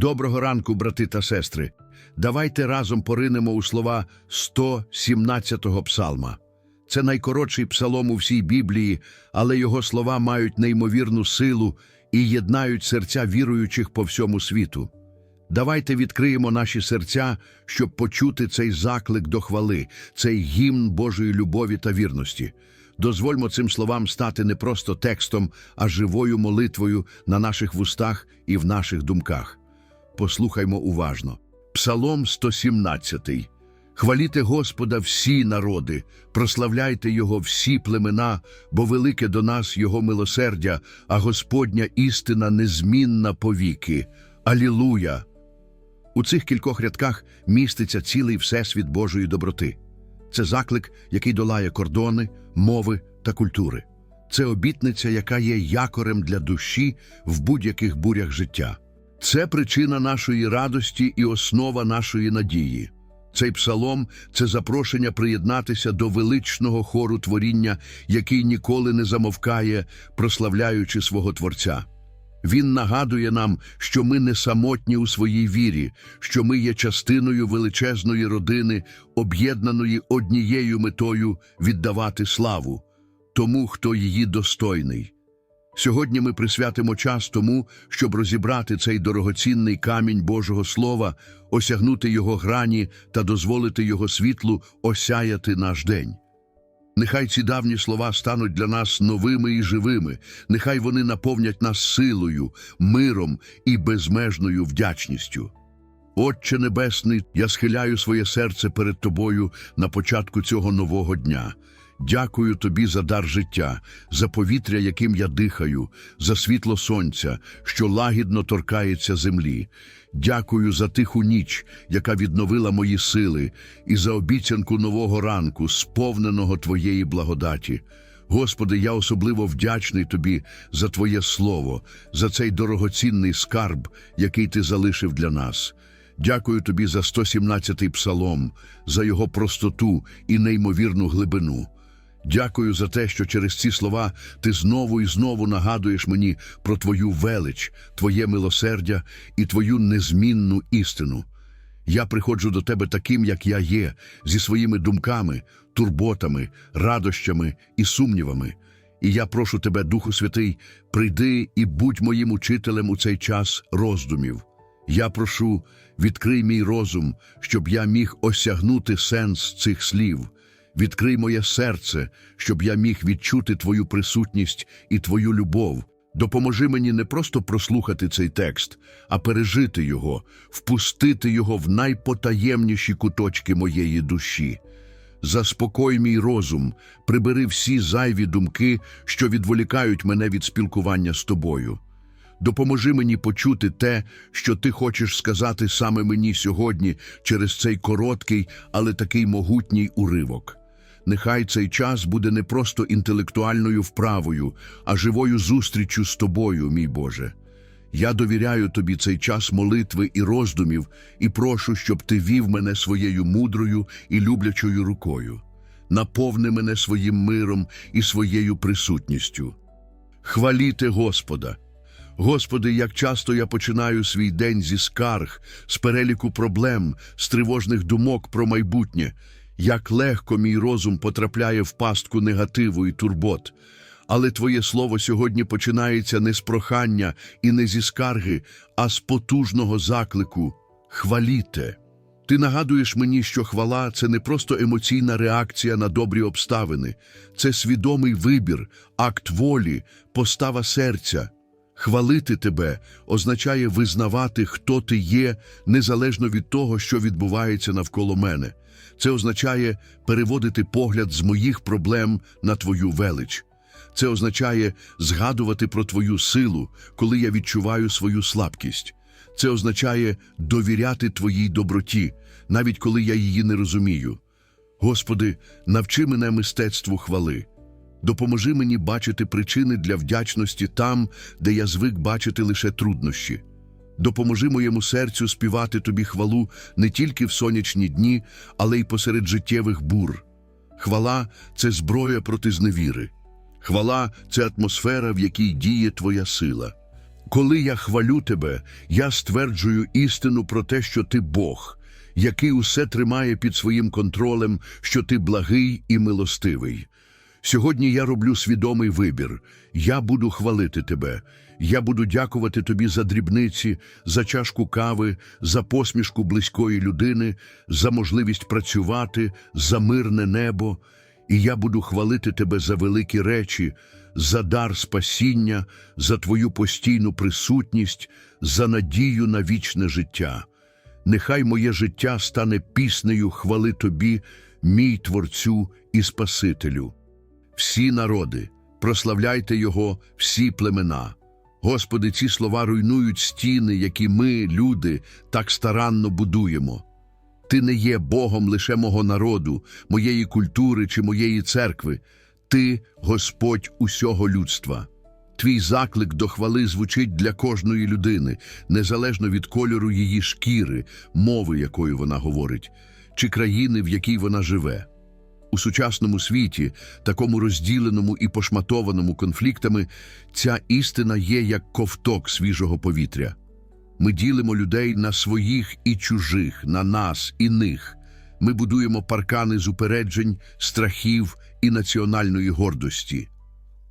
Доброго ранку, брати та сестри. Давайте разом поринемо у слова 117-го псалма. Це найкоротший псалом у всій Біблії, але його слова мають неймовірну силу і єднають серця віруючих по всьому світу. Давайте відкриємо наші серця, щоб почути цей заклик до хвали, цей гімн Божої любові та вірності. Дозвольмо цим словам стати не просто текстом, а живою молитвою на наших вустах і в наших думках. Послухаймо уважно. Псалом 117. Хваліте Господа всі народи, прославляйте Його всі племена, бо велике до нас Його милосердя, а Господня істина незмінна повіки. Алілуя! У цих кількох рядках міститься цілий всесвіт Божої доброти. Це заклик, який долає кордони, мови та культури. Це обітниця, яка є якорем для душі в будь-яких бурях життя. Це причина нашої радості і основа нашої надії. Цей псалом це запрошення приєднатися до величного хору творіння, який ніколи не замовкає, прославляючи свого Творця. Він нагадує нам, що ми не самотні у своїй вірі, що ми є частиною величезної родини, об'єднаної однією метою віддавати славу тому, хто її достойний. Сьогодні ми присвятимо час тому, щоб розібрати цей дорогоцінний камінь Божого Слова, осягнути його грані та дозволити його світлу осяяти наш день. Нехай ці давні слова стануть для нас новими і живими, нехай вони наповнять нас силою, миром і безмежною вдячністю. Отче Небесний, я схиляю своє серце перед Тобою на початку цього нового дня. Дякую тобі за дар життя, за повітря, яким я дихаю, за світло сонця, що лагідно торкається землі. Дякую за тиху ніч, яка відновила мої сили, і за обіцянку нового ранку, сповненого Твоєї благодаті. Господи, я особливо вдячний Тобі за Твоє Слово, за цей дорогоцінний скарб, який Ти залишив для нас. Дякую Тобі за 117-й псалом, за його простоту і неймовірну глибину. Дякую за те, що через ці слова ти знову і знову нагадуєш мені про твою велич, твоє милосердя і твою незмінну істину. Я приходжу до тебе таким, як я є, зі своїми думками, турботами, радощами і сумнівами. І я прошу тебе, Духу Святий, прийди і будь моїм учителем у цей час роздумів. Я прошу, відкрий мій розум, щоб я міг осягнути сенс цих слів. Відкрий моє серце, щоб я міг відчути Твою присутність і Твою любов. Допоможи мені не просто прослухати цей текст, а пережити його, впустити його в найпотаємніші куточки моєї душі. Заспокой мій розум, прибери всі зайві думки, що відволікають мене від спілкування з тобою. Допоможи мені почути те, що ти хочеш сказати саме мені сьогодні через цей короткий, але такий могутній уривок. Нехай цей час буде не просто інтелектуальною вправою, а живою зустріччю з тобою, мій Боже. Я довіряю тобі цей час молитви і роздумів і прошу, щоб ти вів мене своєю мудрою і люблячою рукою. Наповни мене своїм миром і своєю присутністю. Хваліте Господа! Господи, як часто я починаю свій день зі скарг, з переліку проблем, з тривожних думок про майбутнє, як легко мій розум потрапляє в пастку негативу і турбот. Але Твоє слово сьогодні починається не з прохання і не зі скарги, а з потужного заклику хваліте. Ти нагадуєш мені, що хвала це не просто емоційна реакція на добрі обставини, це свідомий вибір, акт волі, постава серця. Хвалити тебе означає визнавати, хто ти є, незалежно від того, що відбувається навколо мене. Це означає переводити погляд з моїх проблем на твою велич. Це означає згадувати про твою силу, коли я відчуваю свою слабкість. Це означає довіряти твоїй доброті, навіть коли я її не розумію. Господи, навчи мене мистецтву хвали. Допоможи мені бачити причини для вдячності там, де я звик бачити лише труднощі. Допоможи моєму серцю співати тобі хвалу не тільки в сонячні дні, але й посеред життєвих бур. Хвала це зброя проти зневіри. Хвала це атмосфера, в якій діє твоя сила. Коли я хвалю тебе, я стверджую істину про те, що ти Бог, який усе тримає під своїм контролем, що ти благий і милостивий. Сьогодні я роблю свідомий вибір. Я буду хвалити тебе. Я буду дякувати тобі за дрібниці, за чашку кави, за посмішку близької людини, за можливість працювати, за мирне небо. І я буду хвалити тебе за великі речі, за дар спасіння, за твою постійну присутність, за надію на вічне життя. Нехай моє життя стане піснею хвали тобі, мій Творцю і Спасителю. Всі народи, прославляйте Його, всі племена. Господи, ці слова руйнують стіни, які ми, люди, так старанно будуємо. Ти не є Богом лише мого народу, моєї культури чи моєї церкви. Ти Господь усього людства. Твій заклик до хвали звучить для кожної людини, незалежно від кольору її шкіри, мови, якою вона говорить, чи країни, в якій вона живе. У сучасному світі, такому розділеному і пошматованому конфліктами, ця істина є як ковток свіжого повітря. Ми ділимо людей на своїх і чужих, на нас і них. Ми будуємо паркани з упереджень, страхів і національної гордості.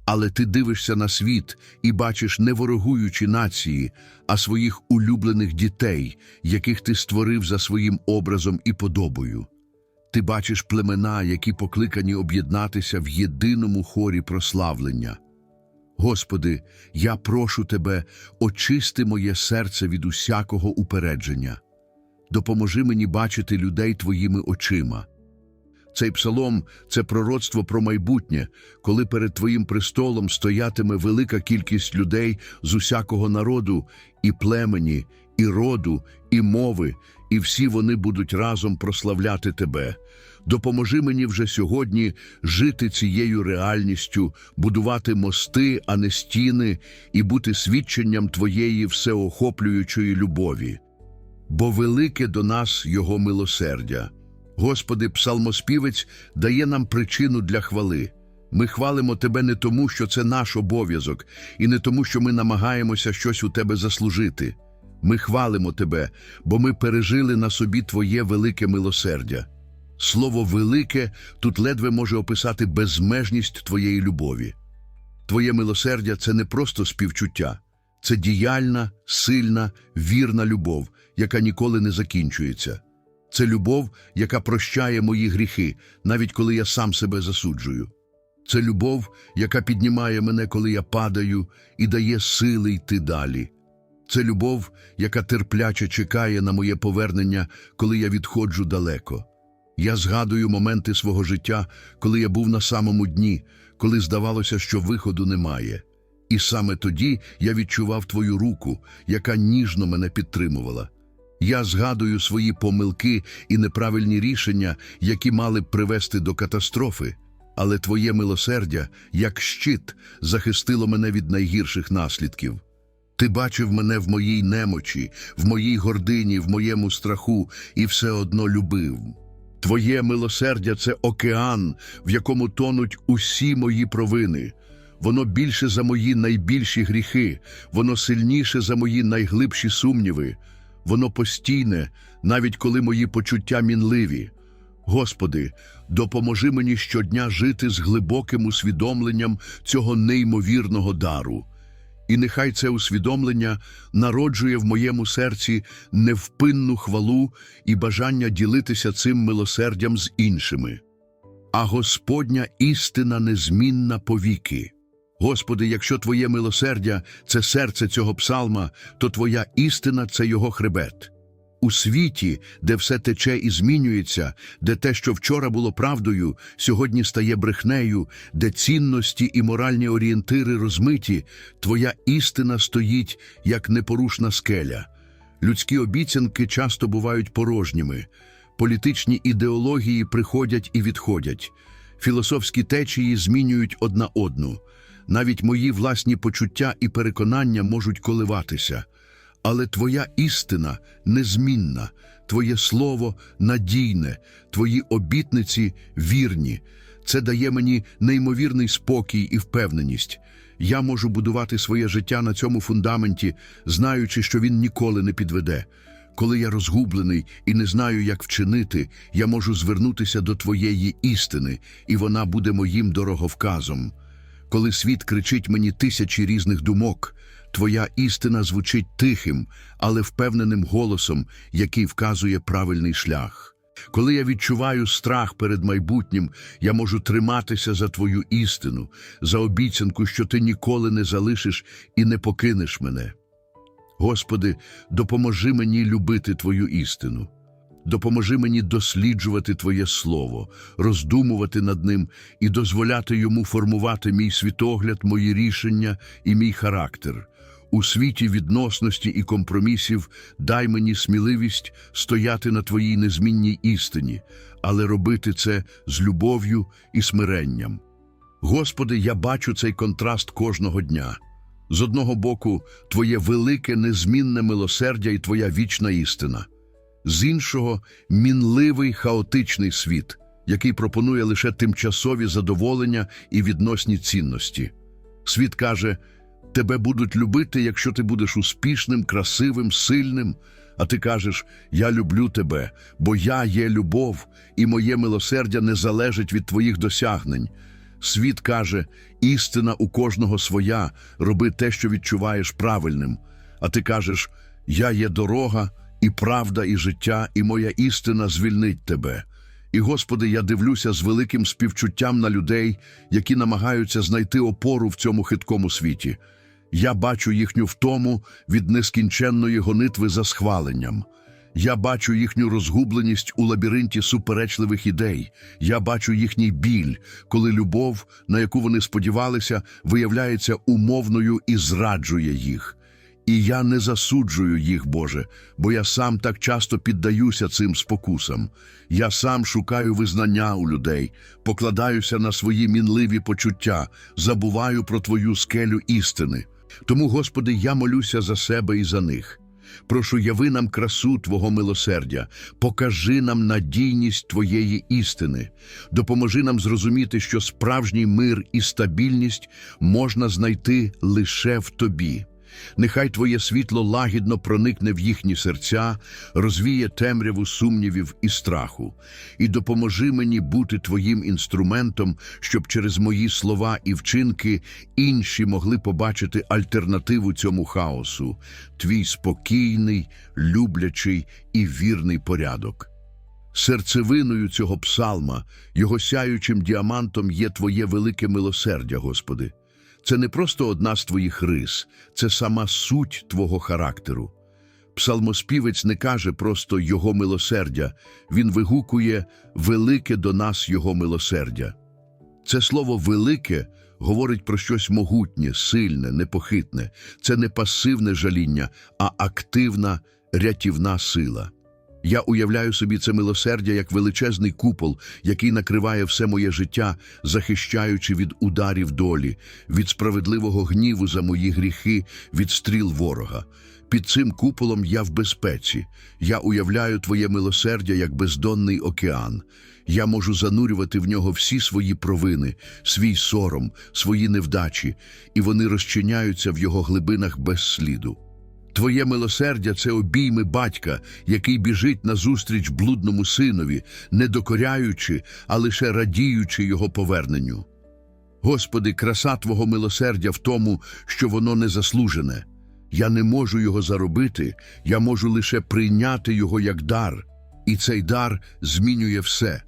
Але ти дивишся на світ і бачиш не ворогуючі нації, а своїх улюблених дітей, яких ти створив за своїм образом і подобою. Ти бачиш племена, які покликані об'єднатися в єдиному хорі прославлення. Господи, я прошу Тебе, очисти моє серце від усякого упередження. Допоможи мені бачити людей Твоїми очима. Цей псалом це пророцтво про майбутнє, коли перед Твоїм престолом стоятиме велика кількість людей з усякого народу, і племені, і роду, і мови, і всі вони будуть разом прославляти Тебе. Допоможи мені вже сьогодні жити цією реальністю, будувати мости, а не стіни, і бути свідченням Твоєї всеохоплюючої любові. Бо велике до нас Його милосердя. Господи, псалмоспівець дає нам причину для хвали. Ми хвалимо Тебе не тому, що це наш обов'язок, і не тому, що ми намагаємося щось у Тебе заслужити. Ми хвалимо Тебе, бо ми пережили на собі Твоє велике милосердя. Слово велике тут ледве може описати безмежність Твоєї любові. Твоє милосердя це не просто співчуття, це діяльна, сильна, вірна любов, яка ніколи не закінчується. Це любов, яка прощає мої гріхи, навіть коли я сам себе засуджую. Це любов, яка піднімає мене, коли я падаю, і дає сили йти далі. Це любов, яка терпляче чекає на моє повернення, коли я відходжу далеко. Я згадую моменти свого життя, коли я був на самому дні, коли здавалося, що виходу немає. І саме тоді я відчував твою руку, яка ніжно мене підтримувала. Я згадую свої помилки і неправильні рішення, які мали б привести до катастрофи, але твоє милосердя, як щит, захистило мене від найгірших наслідків. Ти бачив мене в моїй немочі, в моїй гордині, в моєму страху і все одно любив. Твоє милосердя це океан, в якому тонуть усі мої провини. Воно більше за мої найбільші гріхи, воно сильніше за мої найглибші сумніви. Воно постійне, навіть коли мої почуття мінливі. Господи, допоможи мені щодня жити з глибоким усвідомленням цього неймовірного дару. І нехай це усвідомлення народжує в моєму серці невпинну хвалу і бажання ділитися цим милосердям з іншими. А Господня істина незмінна повіки. Господи, якщо Твоє милосердя це серце цього псалма, то Твоя істина це його хребет. У світі, де все тече і змінюється, де те, що вчора було правдою, сьогодні стає брехнею, де цінності і моральні орієнтири розмиті, Твоя істина стоїть, як непорушна скеля. Людські обіцянки часто бувають порожніми, політичні ідеології приходять і відходять, філософські течії змінюють одна одну. Навіть мої власні почуття і переконання можуть коливатися. Але Твоя істина незмінна, Твоє слово надійне, Твої обітниці вірні. Це дає мені неймовірний спокій і впевненість. Я можу будувати своє життя на цьому фундаменті, знаючи, що він ніколи не підведе. Коли я розгублений і не знаю, як вчинити, я можу звернутися до Твоєї істини, і вона буде моїм дороговказом. Коли світ кричить мені тисячі різних думок, Твоя істина звучить тихим, але впевненим голосом, який вказує правильний шлях. Коли я відчуваю страх перед майбутнім, я можу триматися за Твою істину, за обіцянку, що Ти ніколи не залишиш і не покинеш мене. Господи, допоможи мені любити Твою істину. Допоможи мені досліджувати Твоє Слово, роздумувати над ним і дозволяти йому формувати мій світогляд, мої рішення і мій характер. У світі відносності і компромісів дай мені сміливість стояти на Твоїй незмінній істині, але робити це з любов'ю і смиренням. Господи, я бачу цей контраст кожного дня. З одного боку, Твоє велике незмінне милосердя і Твоя вічна істина. З іншого мінливий хаотичний світ, який пропонує лише тимчасові задоволення і відносні цінності. Світ каже, тебе будуть любити, якщо ти будеш успішним, красивим, сильним. А ти кажеш, я люблю тебе, бо я є любов, і моє милосердя не залежить від твоїх досягнень. Світ каже, істина у кожного своя, роби те, що відчуваєш правильним. А ти кажеш, я є дорога, і правда, і життя, і моя істина звільнить тебе. І, Господи, я дивлюся з великим співчуттям на людей, які намагаються знайти опору в цьому хиткому світі. Я бачу їхню втому від нескінченної гонитви за схваленням. Я бачу їхню розгубленість у лабіринті суперечливих ідей. Я бачу їхній біль, коли любов, на яку вони сподівалися, виявляється умовною і зраджує їх. І я не засуджую їх, Боже, бо я сам так часто піддаюся цим спокусам. Я сам шукаю визнання у людей, покладаюся на свої мінливі почуття, забуваю про Твою скелю істини. Тому, Господи, я молюся за себе і за них. Прошу, яви нам красу Твого милосердя, покажи нам надійність Твоєї істини, допоможи нам зрозуміти, що справжній мир і стабільність можна знайти лише в Тобі. Нехай Твоє світло лагідно проникне в їхні серця, розвіє темряву сумнівів і страху, і допоможи мені бути Твоїм інструментом, щоб через мої слова і вчинки інші могли побачити альтернативу цьому хаосу, твій спокійний, люблячий і вірний порядок. Серцевиною цього псалма, його сяючим діамантом є Твоє велике милосердя, Господи. Це не просто одна з твоїх рис, це сама суть твого характеру. Псалмоспівець не каже просто Його милосердя, він вигукує велике до нас Його милосердя. Це слово велике говорить про щось могутнє, сильне, непохитне. Це не пасивне жаління, а активна рятівна сила. Я уявляю собі це милосердя як величезний купол, який накриває все моє життя, захищаючи від ударів долі, від справедливого гніву за мої гріхи, від стріл ворога. Під цим куполом я в безпеці. Я уявляю твоє милосердя як бездонний океан. Я можу занурювати в нього всі свої провини, свій сором, свої невдачі, і вони розчиняються в його глибинах без сліду. Твоє милосердя це обійми батька, який біжить назустріч блудному синові, не докоряючи, а лише радіючи його поверненню. Господи, краса Твого милосердя в тому, що воно незаслужене. Я не можу його заробити, я можу лише прийняти його як дар, і цей дар змінює все.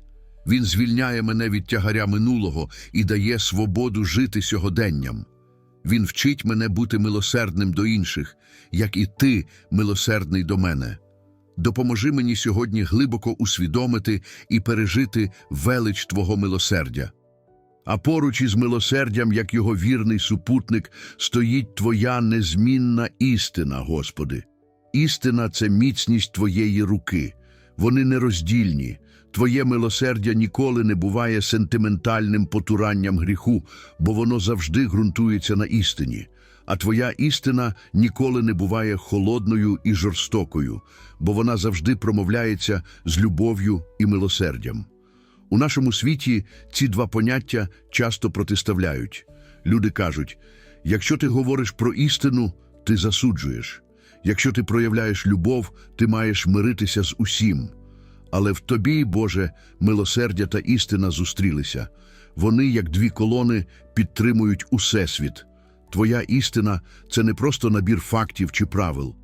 Він звільняє мене від тягаря минулого і дає свободу жити сьогоденням. Він вчить мене бути милосердним до інших, як і ти милосердний до мене. Допоможи мені сьогодні глибоко усвідомити і пережити велич Твого милосердя. А поруч із милосердям, як його вірний супутник, стоїть Твоя незмінна істина, Господи. Істина це міцність Твоєї руки. Вони нероздільні. Твоє милосердя ніколи не буває сентиментальним потуранням гріху, бо воно завжди ґрунтується на істині. А твоя істина ніколи не буває холодною і жорстокою, бо вона завжди промовляється з любов'ю і милосердям. У нашому світі ці два поняття часто протиставляють. Люди кажуть, Якщо ти говориш про істину, ти засуджуєш. Якщо ти проявляєш любов, ти маєш миритися з усім. Але в тобі, Боже, милосердя та істина зустрілися. Вони, як дві колони, підтримують усесвіт. Твоя істина це не просто набір фактів чи правил.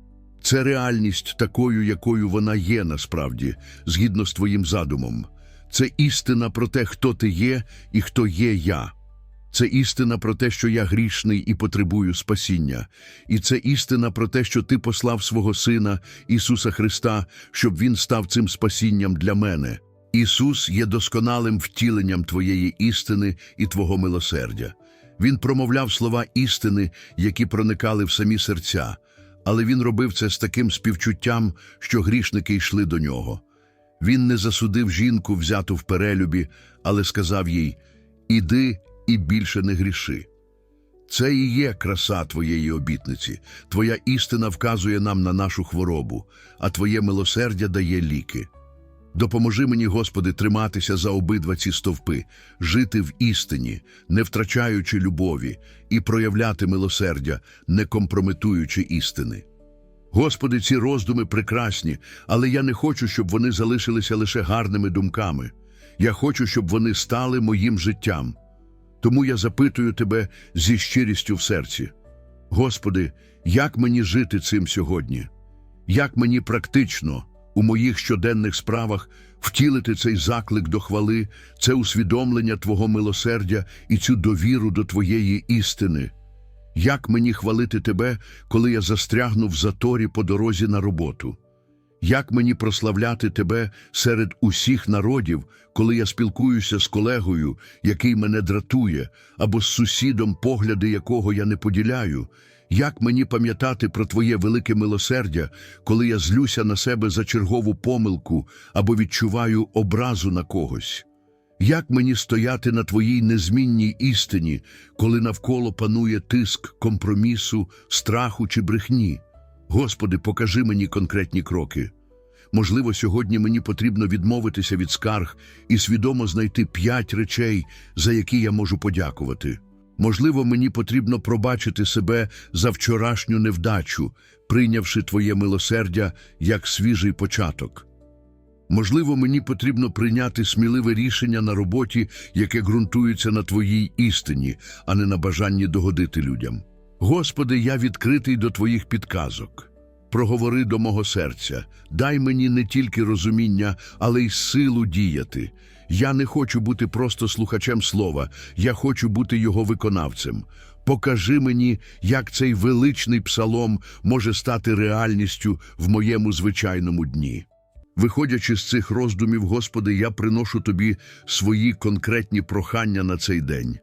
Це реальність такою, якою вона є насправді, згідно з твоїм задумом. Це істина про те, хто ти є і хто є я. Це істина про те, що я грішний і потребую спасіння. І це істина про те, що ти послав свого Сина, Ісуса Христа, щоб Він став цим спасінням для мене. Ісус є досконалим втіленням твоєї істини і Твого милосердя. Він промовляв слова істини, які проникали в самі серця, але Він робив це з таким співчуттям, що грішники йшли до нього. Він не засудив жінку, взяту в перелюбі, але сказав їй Іди і більше не гріши. Це і є краса твоєї обітниці. Твоя істина вказує нам на нашу хворобу, а Твоє милосердя дає ліки. Допоможи мені, Господи, триматися за обидва ці стовпи, жити в істині, не втрачаючи любові, і проявляти милосердя, не компрометуючи істини. Господи, ці роздуми прекрасні, але я не хочу, щоб вони залишилися лише гарними думками. Я хочу, щоб вони стали моїм життям. Тому я запитую Тебе зі щирістю в серці. Господи, як мені жити цим сьогодні? Як мені практично у моїх щоденних справах втілити цей заклик до хвали, це усвідомлення Твого милосердя і цю довіру до Твоєї істини? Як мені хвалити Тебе, коли я застрягну в заторі по дорозі на роботу? Як мені прославляти Тебе серед усіх народів, коли я спілкуюся з колегою, який мене дратує, або з сусідом, погляди якого я не поділяю? Як мені пам'ятати про Твоє велике милосердя, коли я злюся на себе за чергову помилку або відчуваю образу на когось? Як мені стояти на Твоїй незмінній істині, коли навколо панує тиск компромісу, страху чи брехні? Господи, покажи мені конкретні кроки. Можливо, сьогодні мені потрібно відмовитися від скарг і свідомо знайти п'ять речей, за які я можу подякувати. Можливо, мені потрібно пробачити себе за вчорашню невдачу, прийнявши Твоє милосердя як свіжий початок. Можливо, мені потрібно прийняти сміливе рішення на роботі, яке ґрунтується на Твоїй істині, а не на бажанні догодити людям. Господи, я відкритий до Твоїх підказок. Проговори до мого серця, дай мені не тільки розуміння, але й силу діяти. Я не хочу бути просто слухачем слова, я хочу бути його виконавцем. Покажи мені, як цей величний псалом може стати реальністю в моєму звичайному дні. Виходячи з цих роздумів, Господи, я приношу Тобі свої конкретні прохання на цей день.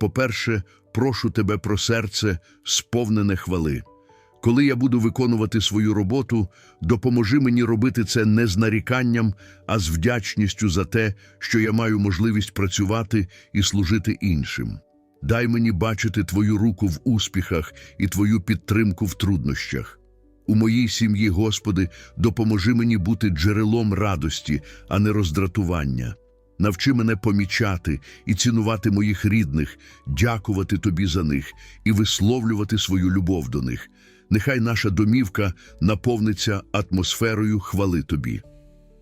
По-перше, прошу Тебе про серце, сповнене хвали. Коли я буду виконувати свою роботу, допоможи мені робити це не з наріканням, а з вдячністю за те, що я маю можливість працювати і служити іншим. Дай мені бачити Твою руку в успіхах і Твою підтримку в труднощах. У моїй сім'ї, Господи, допоможи мені бути джерелом радості, а не роздратування. Навчи мене помічати і цінувати моїх рідних, дякувати Тобі за них і висловлювати свою любов до них. Нехай наша домівка наповниться атмосферою хвали Тобі.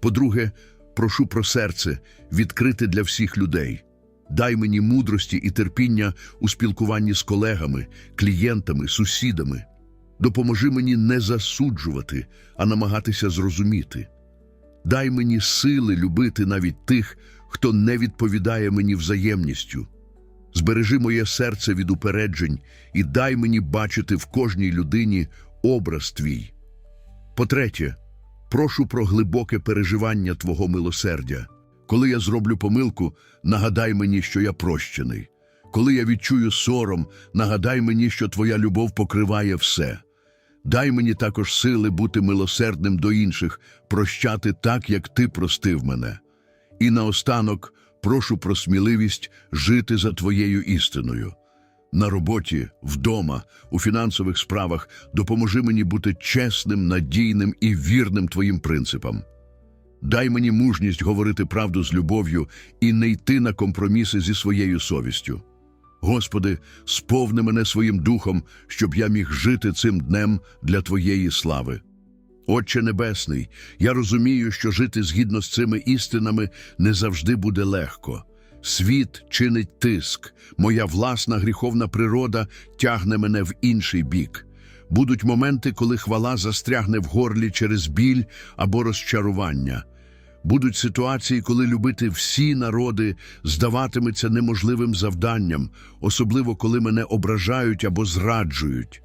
По-друге, прошу про серце відкрите для всіх людей. Дай мені мудрості і терпіння у спілкуванні з колегами, клієнтами, сусідами. Допоможи мені не засуджувати, а намагатися зрозуміти. Дай мені сили любити навіть тих, хто не відповідає мені взаємністю. Збережи моє серце від упереджень і дай мені бачити в кожній людині образ твій. По-третє, прошу про глибоке переживання Твого милосердя. Коли я зроблю помилку, нагадай мені, що я прощений. Коли я відчую сором, нагадай мені, що Твоя любов покриває все. Дай мені також сили бути милосердним до інших, прощати так, як Ти простив мене. І наостанок прошу про сміливість жити за Твоєю істиною. На роботі, вдома, у фінансових справах допоможи мені бути чесним, надійним і вірним Твоїм принципам. Дай мені мужність говорити правду з любов'ю і не йти на компроміси зі своєю совістю. Господи, сповни мене своїм духом, щоб я міг жити цим днем для Твоєї слави. Отче Небесний, я розумію, що жити згідно з цими істинами не завжди буде легко. Світ чинить тиск, моя власна гріховна природа тягне мене в інший бік. Будуть моменти, коли хвала застрягне в горлі через біль або розчарування. Будуть ситуації, коли любити всі народи здаватиметься неможливим завданням, особливо коли мене ображають або зраджують.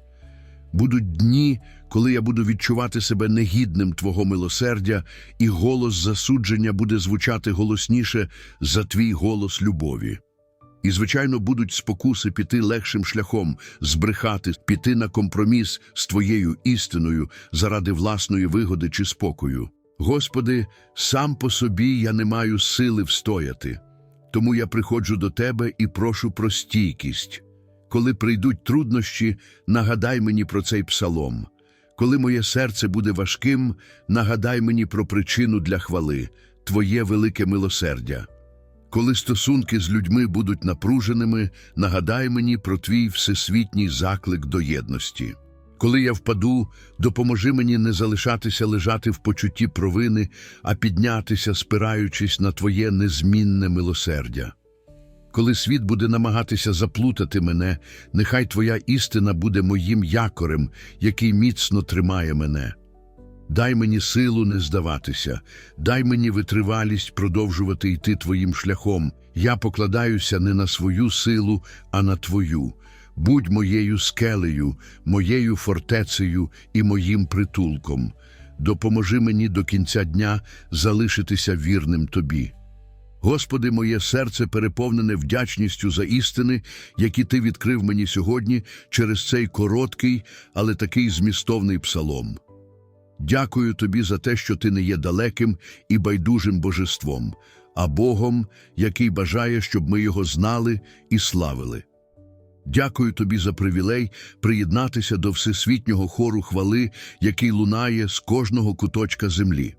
Будуть дні, коли я буду відчувати себе негідним Твого милосердя, і голос засудження буде звучати голосніше за твій голос любові. І, звичайно, будуть спокуси піти легшим шляхом, збрехати, піти на компроміс з Твоєю істиною заради власної вигоди чи спокою. Господи, сам по собі я не маю сили встояти, тому я приходжу до Тебе і прошу про стійкість. Коли прийдуть труднощі, нагадай мені про цей псалом. Коли моє серце буде важким, нагадай мені про причину для хвали, Твоє велике милосердя. Коли стосунки з людьми будуть напруженими, нагадай мені про твій всесвітній заклик до єдності. Коли я впаду, допоможи мені не залишатися лежати в почутті провини, а піднятися, спираючись на Твоє незмінне милосердя. Коли світ буде намагатися заплутати мене, нехай Твоя істина буде моїм якорем, який міцно тримає мене. Дай мені силу не здаватися, дай мені витривалість продовжувати йти Твоїм шляхом. Я покладаюся не на свою силу, а на Твою. Будь моєю скелею, моєю фортецею і моїм притулком. Допоможи мені до кінця дня залишитися вірним Тобі. Господи, моє серце переповнене вдячністю за істини, які Ти відкрив мені сьогодні через цей короткий, але такий змістовний псалом. Дякую тобі за те, що ти не є далеким і байдужим божеством, а Богом, який бажає, щоб ми його знали і славили. Дякую тобі за привілей приєднатися до всесвітнього хору хвали, який лунає з кожного куточка землі.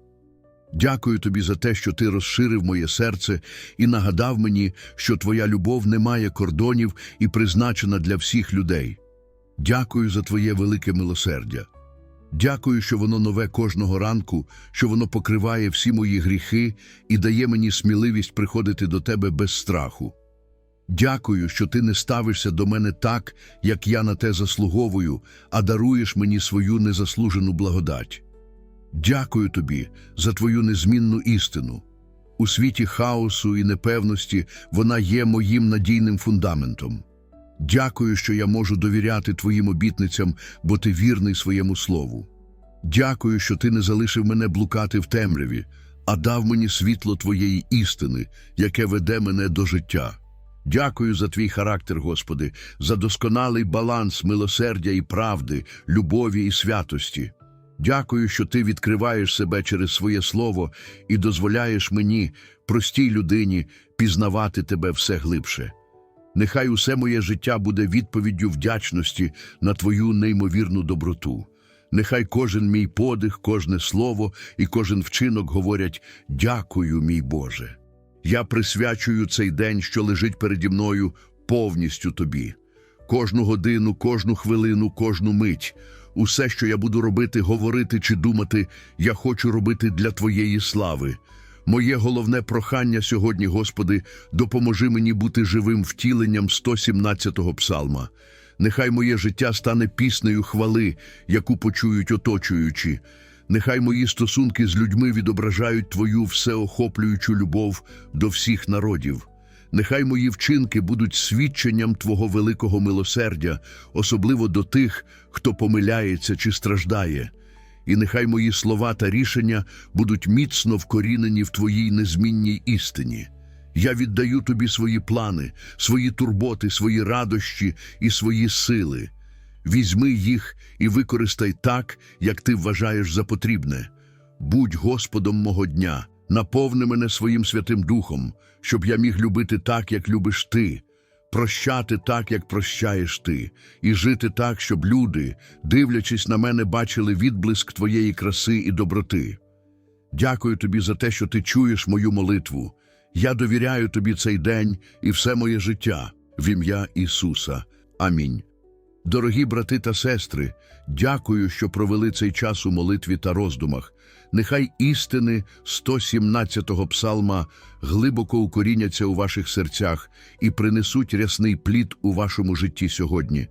Дякую тобі за те, що ти розширив моє серце і нагадав мені, що твоя любов не має кордонів і призначена для всіх людей. Дякую за твоє велике милосердя. Дякую, що воно нове кожного ранку, що воно покриває всі мої гріхи і дає мені сміливість приходити до тебе без страху. Дякую, що ти не ставишся до мене так, як я на те заслуговую, а даруєш мені свою незаслужену благодать. Дякую тобі за твою незмінну істину. У світі хаосу і непевності вона є моїм надійним фундаментом. Дякую, що я можу довіряти твоїм обітницям, бо ти вірний своєму слову. Дякую, що ти не залишив мене блукати в темряві, а дав мені світло твоєї істини, яке веде мене до життя. Дякую за твій характер, Господи, за досконалий баланс милосердя і правди, любові і святості. Дякую, що ти відкриваєш себе через своє слово і дозволяєш мені, простій людині, пізнавати тебе все глибше. Нехай усе моє життя буде відповіддю вдячності на Твою неймовірну доброту. Нехай кожен мій подих, кожне слово і кожен вчинок говорять «Дякую, мій Боже». Я присвячую цей день, що лежить переді мною, повністю Тобі. Кожну годину, кожну хвилину, кожну мить. Усе, що я буду робити, говорити чи думати, я хочу робити для Твоєї слави. Моє головне прохання сьогодні, Господи, допоможи мені бути живим втіленням 117-го псалма. Нехай моє життя стане піснею хвали, яку почують оточуючі. Нехай мої стосунки з людьми відображають Твою всеохоплюючу любов до всіх народів. Нехай мої вчинки будуть свідченням Твого великого милосердя, особливо до тих, хто помиляється чи страждає. І нехай мої слова та рішення будуть міцно вкорінені в Твоїй незмінній істині. Я віддаю Тобі свої плани, свої турботи, свої радощі і свої сили. Візьми їх і використай так, як ти вважаєш за потрібне. Будь Господом мого дня, наповни мене своїм Святим Духом, щоб я міг любити так, як любиш ти, прощати так, як прощаєш ти, і жити так, щоб люди, дивлячись на мене, бачили відблиск твоєї краси і доброти. Дякую тобі за те, що ти чуєш мою молитву. Я довіряю тобі цей день і все моє життя. В ім'я Ісуса. Амінь. Дорогі брати та сестри, дякую, що провели цей час у молитві та роздумах. Нехай істини 117-го псалма глибоко укоріняться у ваших серцях і принесуть рясний плід у вашому житті сьогодні.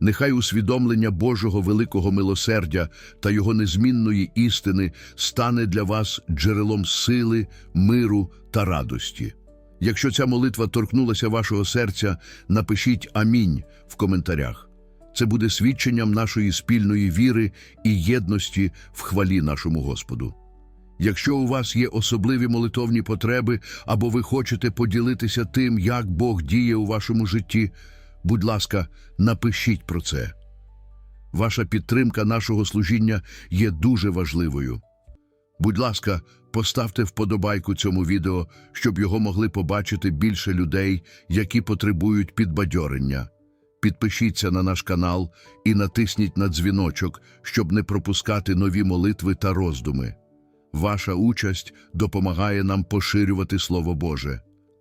Нехай усвідомлення Божого великого милосердя та Його незмінної істини стане для вас джерелом сили, миру та радості. Якщо ця молитва торкнулася вашого серця, напишіть Амінь в коментарях. Це буде свідченням нашої спільної віри і єдності в хвалі нашому Господу. Якщо у вас є особливі молитовні потреби або ви хочете поділитися тим, як Бог діє у вашому житті, будь ласка, напишіть про це. Ваша підтримка нашого служіння є дуже важливою. Будь ласка, поставте вподобайку цьому відео, щоб його могли побачити більше людей, які потребують підбадьорення. Підпишіться на наш канал і натисніть на дзвіночок, щоб не пропускати нові молитви та роздуми. Ваша участь допомагає нам поширювати Слово Боже.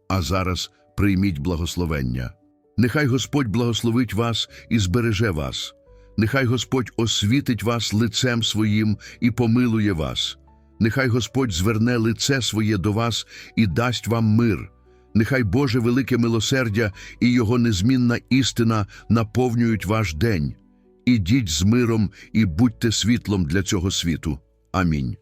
А зараз прийміть благословення. Нехай Господь благословить вас і збереже вас. Нехай Господь освітить вас лицем своїм і помилує вас. Нехай Господь зверне лице своє до вас і дасть вам мир. Нехай Боже велике милосердя і Його незмінна істина наповнюють ваш день. Ідіть з миром і будьте світлом для цього світу. Амінь.